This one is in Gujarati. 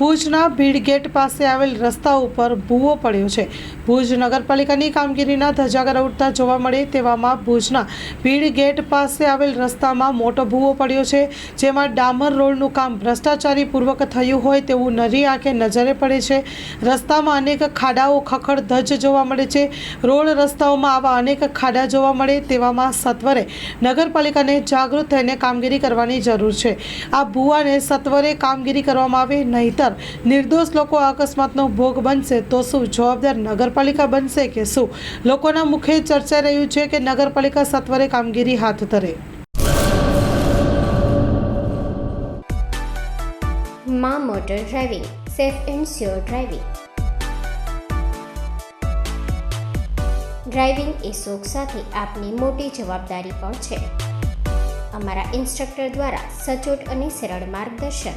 ભુજના ભીડ ગેટ પાસે આવેલ રસ્તા ઉપર ભૂવો પડ્યો છે. ભુજ નગરપાલિકાની કામગીરીના ધજાગર ઉડતા જોવા મળે તેવામાં ભુજના ભીડ ગેટ પાસે આવેલ રસ્તામાં મોટો ભૂવો પડ્યો છે, જેમાં ડામર રોડનું કામ ભ્રષ્ટાચારીપૂર્વક થયું હોય તેવું નરી આંખે નજરે પડે છે. રસ્તામાં અનેક ખાડાઓ ખખડ ધજ જોવા મળે છે. રોડ રસ્તાઓમાં આવા અનેક ખાડા જોવા મળે તેવામાં સત્વરે નગરપાલિકાને જાગૃત થઈને કામગીરી કરવાની જરૂર છે. આ ભૂવાને સત્વરે કામગીરી કરવામાં આવે નહીતર નિર્દોષ લોકો અકસ્માતનો ભોગ બનશે તો શું જવાબદાર નગરપાલિકા બનશે કે શું? લોકોના મુખે ચર્ચા રહ્યું છે કે નગરપાલિકા સત્વરે કામગીરી હાથ ધરે. માં motor driving, safe and sure driving. Driving એ શોખ સાથે આપની મોટી જવાબદારી પણ છે. અમારા ઇન્સ્ટ્રક્ટર દ્વારા સચોટ અને સરળ માર્ગદર્શન.